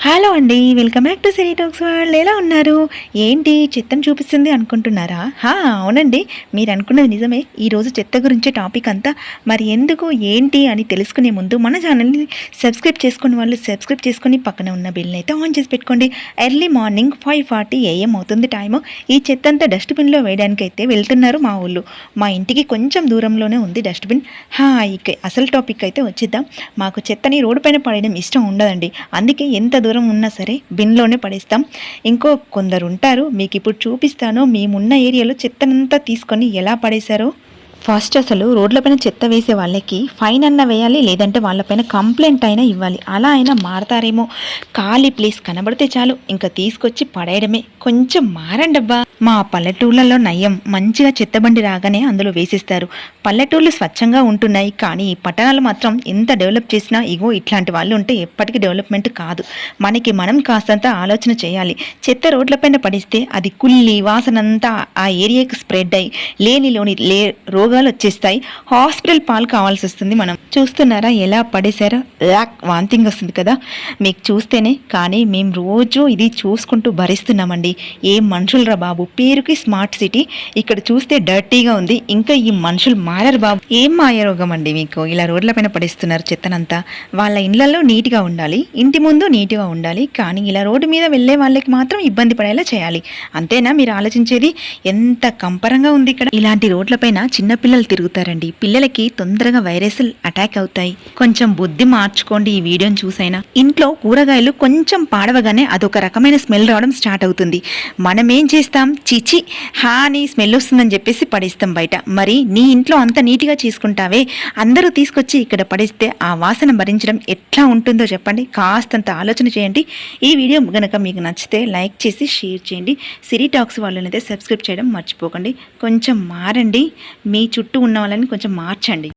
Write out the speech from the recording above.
Hello అండి welcome back to Siri Talks వాళ్ళు ఎలా ఉన్నారు? ఏంటి చిత్తం చూపిస్తుంది అనుకుంటున్నారా? హా అవునండి మీరు అనుకున్నది నిజమే. ఈరోజు చెత్త గురించి టాపిక్ అంతా మరి ఎందుకు ఏంటి అని తెలుసుకునే ముందు మన ఛానల్ని సబ్స్క్రైబ్ చేసుకుని వాళ్ళు సబ్స్క్రైబ్ చేసుకుని పక్కన ఉన్న బిల్ని అయితే ఆన్ చేసి పెట్టుకోండి. Early morning five forty AM అవుతుంది టైము ఈ చెత్త అంతా డస్ట్బిన్లో వేయడానికి అయితే వెళ్తున్నారు మా ఊళ్ళు. మా ఇంటికి కొంచెం దూరంలోనే ఉంది డస్ట్బిన్ హా ఇక అసలు టాపిక్ అయితే వచ్చిద్దాం. మాకు చెత్తని రోడ్డు పైన పడేయడం ఇష్టం ఉండదండి. అందుకే ఎంత దూరం ఉన్నా సరే బిన్లోనే పడేస్తాం. ఇంకో కొందరు ఉంటారు మీకు ఇప్పుడు చూపిస్తాను మేమున్న ఏరియాలో చెత్తనంతా తీసుకొని ఎలా పడేశారో. ఫస్ట్ అసలు రోడ్లపైన చెత్త వేసే వాళ్ళకి ఫైన్ అన్న వేయాలి లేదంటే వాళ్ళపైన కంప్లైంట్ అయినా ఇవ్వాలి. అలా అయినా మారతారేమో. ఖాళీ ప్లేస్ కనబడితే చాలు. ఇంకా తీసుకొచ్చి పడేయడమే. కొంచెం మారండబ్బా. మా పల్లెటూళ్ళలో నయం. మంచిగా చెత్తబండి రాగానే అందులో వేసేస్తారు. పల్లెటూళ్ళు స్వచ్ఛంగా ఉంటున్నాయి. కానీ ఈ పట్టణాలు మాత్రం ఎంత డెవలప్ చేసినా ఇగో ఇట్లాంటి వాళ్ళు ఉంటే ఎప్పటికీ డెవలప్మెంట్ కాదు. మనకి మనం కాస్తంత ఆలోచన చేయాలి. చెత్త రోడ్లపైన పడిస్తే అది కుల్లి వాసనంతా ఆ ఏరియాకి స్ప్రెడ్ అయ్యి లేనిలోని లే రోగాలు వచ్చేస్తాయి హాస్పిటల్ పాలు కావాల్సి వస్తుంది మనం. చూస్తున్నారా? ఎలా పడేశారో? లాక్ వాంతింగ్ వస్తుంది కదా. మీకు చూస్తేనే. కానీ మేము రోజు ఇది చూసుకుంటూ భరిస్తున్నామండి. ఏం మనుషులరా బాబు? పేరుకి స్మార్ట్ సిటీ. ఇక్కడ చూస్తే డర్టీగా ఉంది. ఇంకా ఈ మనుషులు మారరు బాబు. ఏం మాయరోగం అండి మీకు? ఇలా రోడ్లపైన పడేస్తున్నారు చెత్తనంతా. వాళ్ళ ఇళ్ళలో నీట్గా ఉండాలి. ఇంటి ముందు నీట్గా ఉండాలి. కానీ ఇలా రోడ్డు మీద వెళ్ళే వాళ్ళకి మాత్రం ఇబ్బంది పడేలా చేయాలి. అంతేనా? మీరు ఆలోచించేది? ఎంత కంపరంగా ఉంది ఇక్కడ. ఇలాంటి రోడ్లపైన చిన్నపిల్లలు తిరుగుతారండి. పిల్లలకి తొందరగా వైరస్లు అటాక్ అవుతాయి. కొంచెం బుద్ధి మార్చుకోండి ఈ వీడియోని చూసైనా. ఇంట్లో కూరగాయలు కొంచెం పాడవగానే అదొక రకమైన స్మెల్ రావడం స్టార్ట్ అవుతుంది. మనం ఏం చేస్తాం? చిచి హా అని స్మెల్ వస్తుందని చెప్పేసి పడేస్తాం బయట. మరి నీ ఇంట్లో అంత నీట్గా చేసుకుంటావే? అందరూ తీసుకొచ్చి ఇక్కడ పడేస్తే ఆ వాసన భరించడం ఎట్లా ఉంటుందో చెప్పండి. కాస్తంత ఆలోచన చేయండి. ఈ వీడియో కనుక మీకు నచ్చితే లైక్ చేసి షేర్ చేయండి. సిరి టాక్స్ వాళ్ళనైతే సబ్స్క్రైబ్ చేయడం మర్చిపోకండి. కొంచెం మారండి. మీ చుట్టూ ఉన్న వాళ్ళని కొంచెం మార్చండి.